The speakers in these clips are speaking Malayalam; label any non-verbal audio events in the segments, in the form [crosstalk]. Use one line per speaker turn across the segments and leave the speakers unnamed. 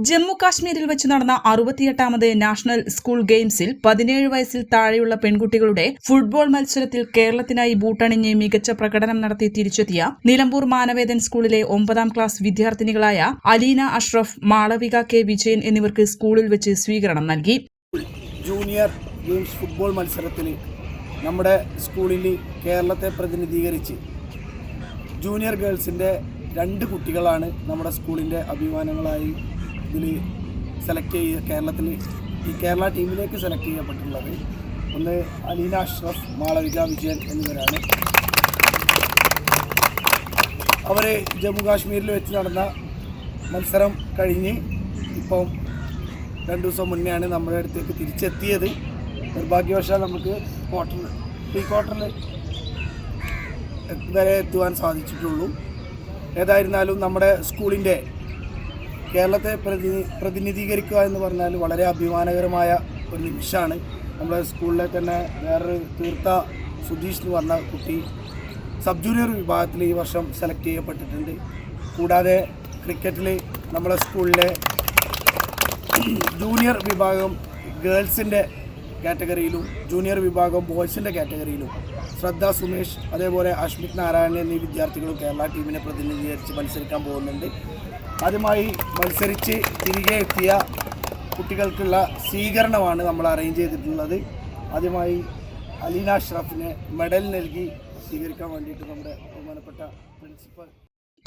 Jammu കാശ്മീരിൽ വെച്ച് നടന്ന അറുപത്തിയെട്ടാമത് നാഷണൽ സ്കൂൾ ഗെയിംസിൽ പതിനേഴ് വയസ്സിൽ താഴെയുള്ള പെൺകുട്ടികളുടെ ഫുട്ബോൾ മത്സരത്തിൽ കേരളത്തിനായി ബൂട്ടണിഞ്ഞ് മികച്ച പ്രകടനം നടത്തി തിരിച്ചെത്തിയ നിലമ്പൂർ മാനവേദൻ സ്കൂളിലെ ഒമ്പതാം ക്ലാസ് വിദ്യാർത്ഥിനികളായ അലീന അഷ്റഫ് മാളവിക കെ വിജയൻ എന്നിവർക്ക് സ്കൂളിൽ വെച്ച് സ്വീകരണം നൽകി.
ജൂനിയർ ഗെയിംസ് ഫുട്ബോൾ മത്സരത്തിൽ നമ്മുടെ സ്കൂളിൽ കേരളത്തെ പ്രതിനിധീകരിച്ച് ജൂനിയർ ഗേൾസിന്റെ രണ്ട് കുട്ടികളാണ് നമ്മുടെ സ്കൂളിന്റെ അഭിമാനങ്ങളായി ഇതിൽ സെലക്ട് ചെയ്യുക കേരളത്തിൽ ഈ കേരള ടീമിലേക്ക് സെലക്ട് ചെയ്യപ്പെട്ടിട്ടുള്ളത് ഒന്ന് അലീന അഷ്റഫ് മാളവിക വിജയൻ എന്നിവരാണ്. അവർ ജമ്മു കാശ്മീരിൽ വെച്ച് നടന്ന മത്സരം കഴിഞ്ഞ് ഇപ്പം രണ്ട് ദിവസം മുന്നെയാണ് നമ്മുടെ അടുത്തേക്ക് തിരിച്ചെത്തിയത്. നിർഭാഗ്യവശാൽ നമുക്ക് ക്വാർട്ടർ പ്രീ ക്വാർട്ടറിൽ വരെ എത്തുവാൻ സാധിച്ചിട്ടുള്ളൂ. ഏതായിരുന്നാലും നമ്മുടെ സ്കൂളിന്റെ കേരളത്തെ പ്രതി പ്രതിനിധീകരിക്കുക എന്ന് പറഞ്ഞാൽ വളരെ അഭിമാനകരമായ ഒരു നിമിഷമാണ്. നമ്മുടെ സ്കൂളിലെ തന്നെ വേറൊരു തീർത്ത സുധീഷ് എന്ന് പറഞ്ഞ കുട്ടി സബ് ജൂനിയർ വിഭാഗത്തിൽ ഈ വർഷം സെലക്ട് ചെയ്യപ്പെട്ടിട്ടുണ്ട്. കൂടാതെ ക്രിക്കറ്റിൽ നമ്മുടെ സ്കൂളിലെ [clears throat] ജൂനിയർ വിഭാഗം ഗേൾസിന്റെ കാറ്റഗറിയിലും ജൂനിയർ വിഭാഗം ബോയ്സിന്റെ കാറ്റഗറിയിലും ശ്രദ്ധ സുമേഷ് അതേപോലെ അഷ്മിത് നാരായണൻ എന്നീ വിദ്യാർത്ഥികളും കേരള ടീമിനെ പ്രതിനിധീകരിച്ച് മത്സരിക്കാൻ പോകുന്നുണ്ട്. ആദ്യമായി മത്സരിച്ച് തിരികെ എത്തിയ കുട്ടികൾക്കുള്ള സ്വീകരണമാണ് നമ്മൾ അറേഞ്ച് ചെയ്തിട്ടുള്ളത്. ആദ്യമായി അലീന അഷ്റഫിന് മെഡൽ നൽകി സ്വീകരിക്കാൻ വേണ്ടിയിട്ട് നമ്മുടെ ബഹുമാനപ്പെട്ട പ്രിൻസിപ്പൽ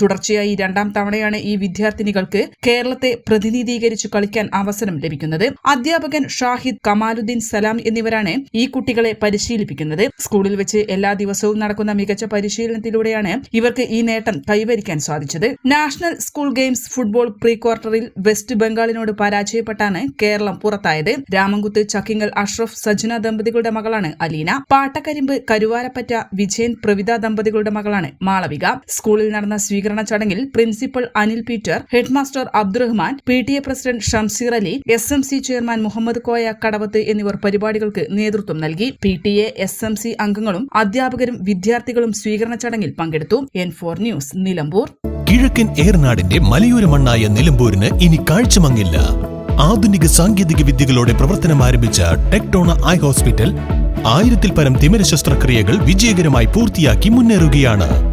തുടർച്ചയായി രണ്ടാം തവണയാണ് ഈ വിദ്യാർത്ഥിനികൾക്ക് കേരളത്തെ പ്രതിനിധീകരിച്ചു കളിക്കാൻ അവസരം ലഭിക്കുന്നത്. അധ്യാപകൻ ഷാഹിദ് കമാലുദ്ദീൻ സലാം എന്നിവരാണ് ഈ കുട്ടികളെ പരിശീലിപ്പിക്കുന്നത്. സ്കൂളിൽ വെച്ച് എല്ലാ ദിവസവും നടക്കുന്ന മികച്ച പരിശീലനത്തിലൂടെയാണ് ഇവർക്ക് ഈ നേട്ടം കൈവരിക്കാൻ സാധിച്ചത്. National school games football pre ക്വാർട്ടറിൽ വെസ്റ്റ് ബംഗാളിനോട് പരാജയപ്പെട്ടാണ് കേരളം പുറത്തായത്. രാമൻകുത്ത് ചക്കിങ്ങൽ അഷ്റഫ് സജ്ന ദമ്പതികളുടെ മകളാണ് അലീന. പാട്ടക്കരിമ്പ് കരുവാരപ്പറ്റ വിജയൻ പ്രവിത ദമ്പതികളുടെ മകളാണ് മാളവിക. സ്കൂളിൽ നടന്ന സ്വീകരണ ചടങ്ങിൽ principal Anil Peter headmaster Abdurahman P T A president Shamseer Ali S M C chairman Muhammad Koya Kadavath എന്നിവർ പരിപാടികൾക്ക് നേതൃത്വം നൽകി. P T A S M C അംഗങ്ങളും അധ്യാപകരും വിദ്യാർത്ഥികളും സ്വീകരണ ചടങ്ങിൽ പങ്കെടുത്തു. N four news Nilambur.
കിഴക്കൻ ഏർനാടിന്റെ മലയോര മണ്ണായ നിലമ്പൂരിന് ഇനി കാഴ്ചമങ്ങില്ല. ആധുനിക സാങ്കേതിക വിദ്യകളോടെ പ്രവർത്തനം ആരംഭിച്ച ടെക്ടോണ ഐ ഹോസ്പിറ്റൽ ആയിരത്തിൽ പരം തിമിര ശസ്ത്രക്രിയകൾ വിജയകരമായി പൂർത്തിയാക്കി മുന്നേറുകയാണ്.